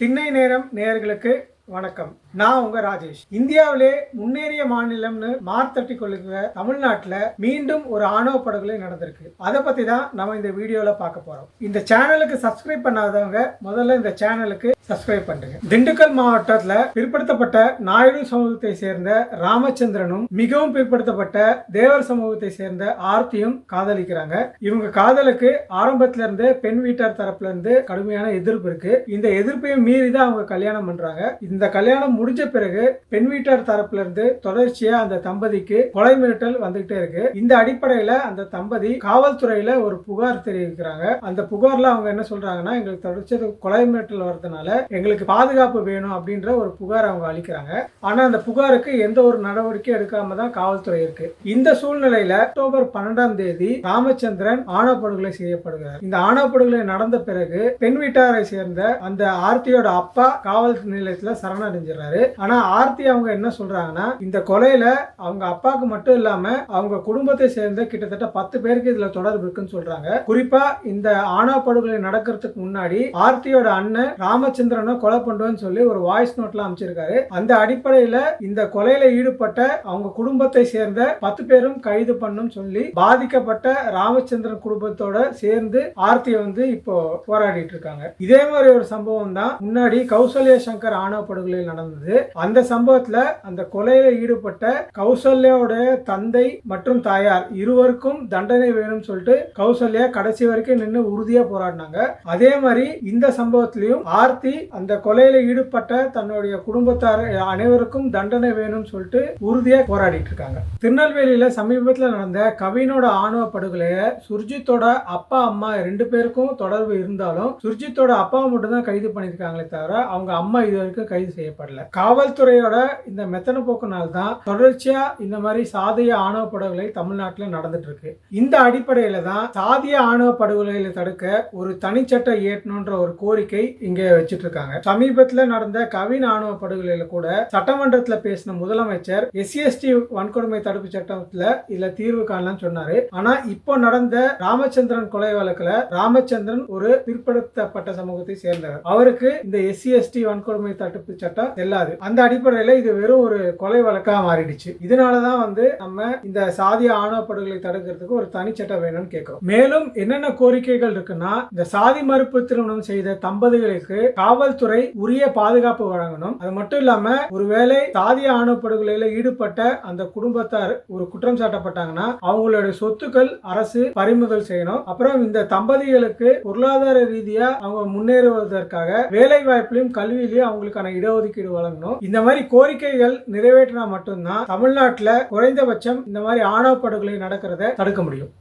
திண்ணை நேரம் நேயர்களுக்கு வணக்கம். நான் உங்க ராஜேஷ். இந்தியாவிலே முன்னேறிய மாநிலம்னு மார்த்தட்டி கொள்ளுகிற தமிழ்நாட்டில் மீண்டும் ஒரு ஆணவ படுகொலை நடந்திருக்கு. அதை பத்தி தான் நம்ம இந்த வீடியோல பார்க்க போறோம். இந்த சேனலுக்கு சப்ஸ்கிரைப் பண்ணாதவங்க முதல்ல இந்த சேனலுக்கு சப்ஸ்கிரைப் பண்ணுங்க திண்டுக்கல் மாவட்டத்தில் பிற்படுத்தப்பட்ட நாயுடு சமூகத்தை சேர்ந்த ராமச்சந்திரனும் மிகவும் பிற்படுத்தப்பட்ட தேவர் சமூகத்தை சேர்ந்த ஆர்த்தியும் காதலிக்கிறாங்க. இவங்க காதலுக்கு ஆரம்பத்துல இருந்து பெண் வீட்டார் தரப்புல இருந்து கடுமையான எதிர்ப்பு இருக்கு. இந்த எதிர்ப்பையும் மீறி தான் அவங்க கல்யாணம் பண்றாங்க. இந்த கல்யாணம் முடிஞ்ச பிறகு பெண் வீட்டார் தரப்புல இருந்து தொடர்ச்சியா அந்த தம்பதிக்கு கொலை மிரட்டல் வந்துகிட்டே இருக்கு. இந்த அடிப்படையில அந்த தம்பதி காவல்துறையில ஒரு புகார் தெரிவிக்கிறாங்க. அந்த புகார்ல அவங்க என்ன சொல்றாங்கன்னா எங்களுக்கு தொடர்ச்சியா கொலை மிரட்டல் வர்றதுனால எங்களுக்கு பாதுகாப்பு வேணும் அப்படின்ற ஒரு புகார் அவங்க அளிக்கிறாங்க. ஆனா அந்த புகாருக்கு எந்த ஒரு நடவடிக்கை எடுக்காம தான் காவல்துறை இருக்கு. இந்த சூழ்நிலையில அக்டோபர் பன்னெண்டாம் தேதி ராமச்சந்திரன் ஆணவ படுகொலை செய்யப்படுகிறார். இந்த ஆணவ படுகொலை நடந்த பிறகு பெண் வீட்டாரை சேர்ந்த அந்த ஆர்த்தியோட அப்பா காவல் நிலையத்துல சரணடைஞ்சிடறாரு. ஆனா ஆர்த்தி அவங்க என்ன சொல்றாங்கன்னா இந்த கொலையில அவங்க அப்பாவுக்கு மட்டும் இல்லாம அவங்க குடும்பத்தை சேர்ந்த கிட்டத்தட்ட பத்து பேருக்கு இதுல தொடர்பு இருக்குன்னு சொல்றாங்க. குறிப்பா இந்த ஆணவ படுகொலை நடக்கிறதுக்கு முன்னாடி ஆர்த்தியோட அண்ணன் ராமச்சந்திரனை கொலை பண்ணுவேன்னு சொல்லி ஒரு வாய்ஸ் நோட்ல அமைச்சிருக்காரு. அந்த அடிப்படையில இந்த கொலையில ஈடுபட்ட அவங்க குடும்பத்தை சேர்ந்த பத்து பேரும் கைது பண்ணும் சொல்லி பாதிக்கப்பட்ட ராமச்சந்திரன் குடும்பத்தோட சேர்ந்து ஆர்த்தியை வந்து இப்போ போராடிட்டு இருக்காங்க. இதே மாதிரி ஒரு சம்பவம் தான் முன்னாடி கௌசல்யா சங்கர் ஆணவ படுகொலையில் நடந்தது. அந்த சம்பவத்துல அந்த கொலையில ஈடுபட்ட கௌசல்யாவோட தந்தை மற்றும் தாயார் இருவருக்கும் தண்டனை வேணும்னு சொல்லிட்டு கௌசல்யா கடைசி வரைக்கும் நின்று உறுதியா போராடினாங்க. அதே மாதிரி இந்த சம்பவத்திலையும் ஆர்த்தி அந்த கொலையில ஈடுபட்ட தன்னுடைய குடும்பத்தார் அனைவருக்கும் தண்டனை வேணும்னு சொல்லிட்டு உறுதியா போராடிட்டு இருக்காங்க. திருநெல்வேலியில சமீபத்தில் நடந்த கவினோட ஆணவ படுகொலைய சுர்ஜித்தோட அப்பா அம்மா ரெண்டு பேருக்கும் தொடர்பு இருந்தாலும் சுர்ஜித்தோட அப்பா மட்டும் தான் கைது பண்ணியிருக்காங்களே தவிர அவங்க அம்மா இது வரைக்கும் கைது செய்யப்படல. காவல்துறையோட இந்த மெத்தன போக்குனால் தான் தொடர்ச்சியா இந்த மாதிரி சாதிய ஆணவ படுகொலை தமிழ்நாட்டில் நடந்துட்டு இருக்கு இந்த அடிப்படையில தான் சாதிய ஆணவ படுகொலைகளை தடுக்க ஒரு தனிச்சட்டம் இயற்றணுன்ற ஒரு கோரிக்கை இங்க வச்சிட்டு இருக்காங்க சமீபத்துல நடந்த கவின் ஆணவ படுகொலையில கூட சட்டமன்றத்தில் பேசின முதலமைச்சர் எஸ்சிஎஸ்டி வன்கொடுமை தடுப்பு சட்டத்தில் இதுல தீர்வு காணலாம்னு சொன்னாரு. ஆனா இப்போ நடந்த ராமச்சந்திரன் கொலை வழக்குல ராமச்சந்திரன் ஒரு பிற்படுத்தப்பட்ட சமூகத்தை சேர்ந்தவர். அவருக்கு இந்த எஸ்சிஎஸ்டி வன்கொடுமை தடுப்பு சட்டம் செல்லாது அந்த அடிப்படையில இது வெறும் ஒரு கொலை வழக்காக மாறிடுச்சு. இதனாலதான் வந்து நம்ம இந்த சாதிய ஆணவ படுகொலை தடுக்கிறதுக்கு ஒரு தனி சட்டம் வேணும்னு கேட்கிறோம். மேலும் என்னென்ன கோரிக்கைகள் இருக்குன்னா இந்த சாதி மறுப்பு திருமணம் செய்த தம்பதிகளுக்கு காவல்துறை உரிய பாதுகாப்பு வழங்கணும். அது மட்டும் இல்லாம ஒருவேளை சாதிய ஆணவ படுகொலையில ஈடுபட்ட அந்த குடும்பத்தார் ஒரு குற்றம் சாட்டப்பட்டாங்கன்னா அவங்களுடைய சொத்துக்கள் அரசு பறிமுதல் செய்யணும். அப்புறம் இந்த தம்பதிகளுக்கு பொருளாதார ரீதியா அவங்க முன்னேறுவதற்காக வேலை வாய்ப்பிலும் கல்வியிலையும் அவங்களுக்கான இடஒதுக்கீடு வழங்கணும். இந்த மாதிரி கோரிக்கைகள் நிறைவேற்றினா மட்டும்தான் தமிழ்நாட்டில் குறைந்தபட்சம் இந்த மாதிரி ஆணவ படுகொலை நடக்கிறத தடுக்க முடியும்.